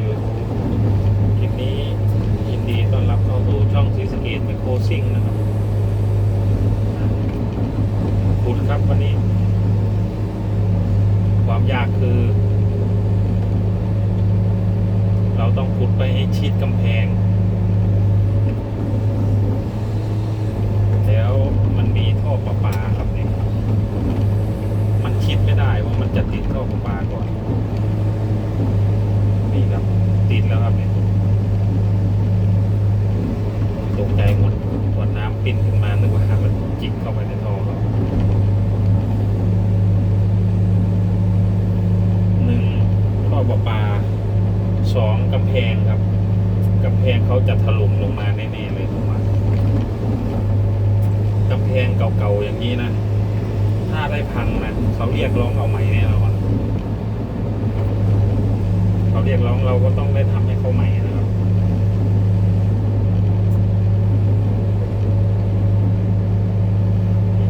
อยู่คลิปนี้ยินดีต้อนรับเข้าสู่ช่องซีสเกตไมโครซิ่งนะครับขุดครับวันนี้ ความยากคือ เราต้องขุดไปให้ชิดกำแพงแล้วมันมีท่อประปาครับเนี่ยมันชิดไม่ได้ว่ามันจะติดท่อประปาก่อน เก่าๆอย่างนี้นะ ถ้าได้พังนะเขาเรียกร้องเอาใหม่แน่นอนเขาเรียกร้องเราก็ต้องได้ทำให้เขาใหม่นะครับ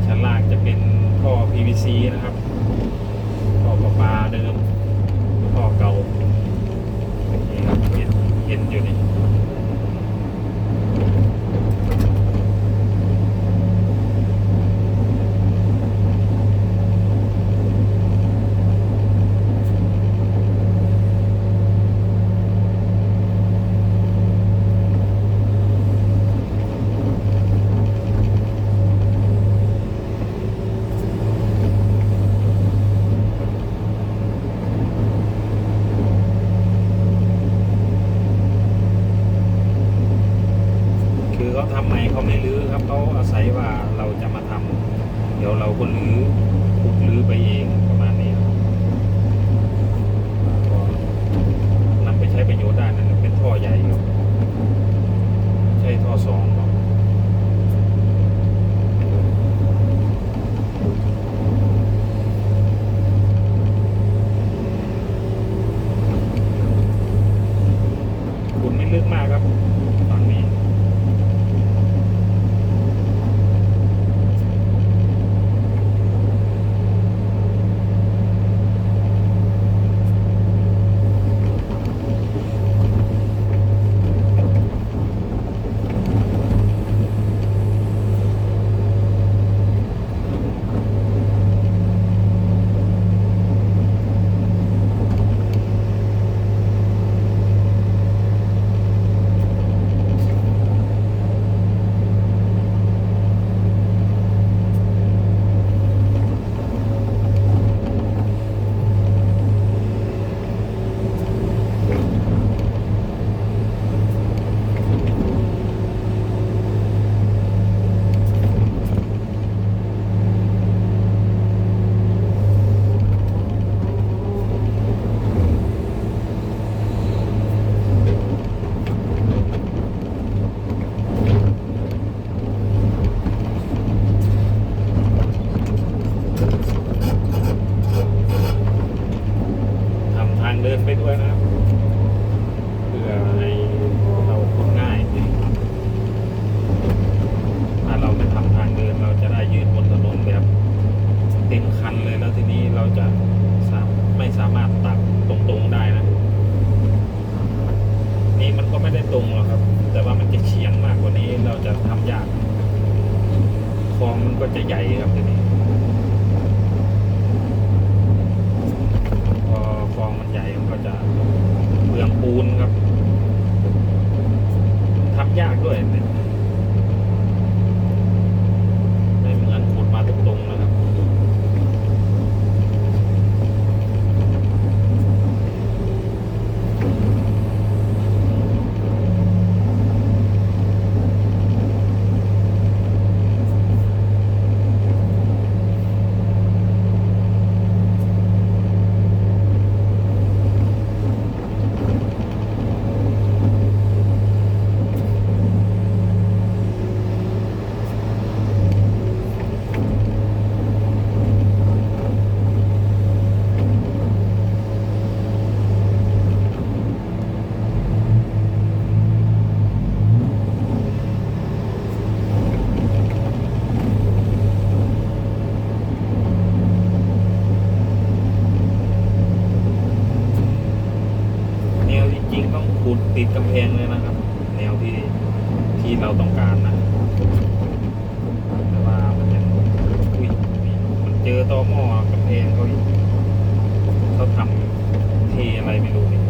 ชั้นล่างจะเป็นท่อ PVC นะครับท่อประปาเดิมท่อเก่านี่ครับเห็นเห็นอยู่นี่ เราจะสามไม่สามารถตักตรงๆได้นะ นี่มันก็ไม่ได้ตรงหรอกครับ แต่ว่ามันจะเฉียงมากกว่านี้เราจะทำยากคลองมันก็จะใหญ่ครับทีนี้พอคลองมันใหญ่มันก็จะเปลืองปูนครับทำยากด้วยเนี่ยไม่เหมือนขุดมาตรงๆนะครับ แน วจริงๆต้องขุดติดกำแพงเลยนะครับ แนวที่ที่เราต้องการนะแต่ว่ามันยังอุ้ยมันเจอตอหม้อกำแพงเขาเขาทำเทอะไรไม่รู้นี่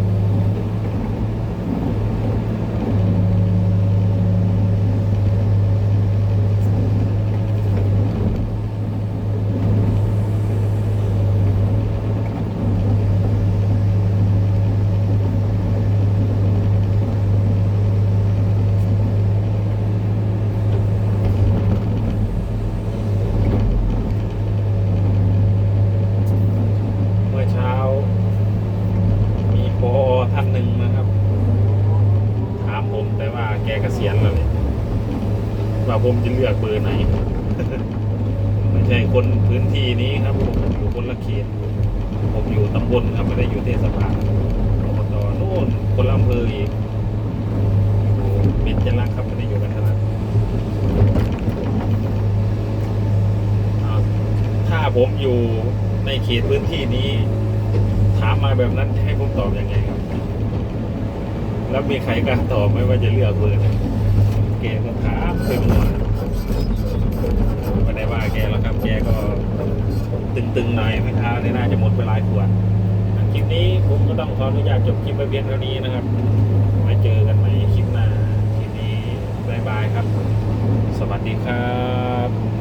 เมื่อเช้า มีพอท่านหนึ่งนะครับ ถามผมแต่ว่าแกเกษียณแล้วเนี่ยว่าผมจะเลือกเบอร์ไหน ไม่ใช่คนพื้นที่นี้ครับ ผมอยู่คนละเขตผมอยู่ตำบลครับไม่ได้อยู่เทศบาลอบตโน่นคนละอำเภออีกอยู่บินจรักครับไม่ได้อยู่กันทลักอ้าวถ้าผมอยู่ในเขตพื้นที่นี้ ถามมาแบบนั้นให้ผมตอบยังไงครับ แล้วมีใครกล้าตอบไหมว่าจะเลือกเบอร์ไหนแกก็ถามไปหมดไม่ได้ว่าแกแล้วครับแกก็ตึงๆหน่อยไม่ท้าเนี่ยน่าจะหมดไปหลายขวดคลิปนี้ผมก็ต้องขออนุญาตจบคลิปไปเพียงเท่านี้นะครับมาเจอกันใหม่คลิปหน้าคลิปนี้บายบายครับ สวัสดีครับ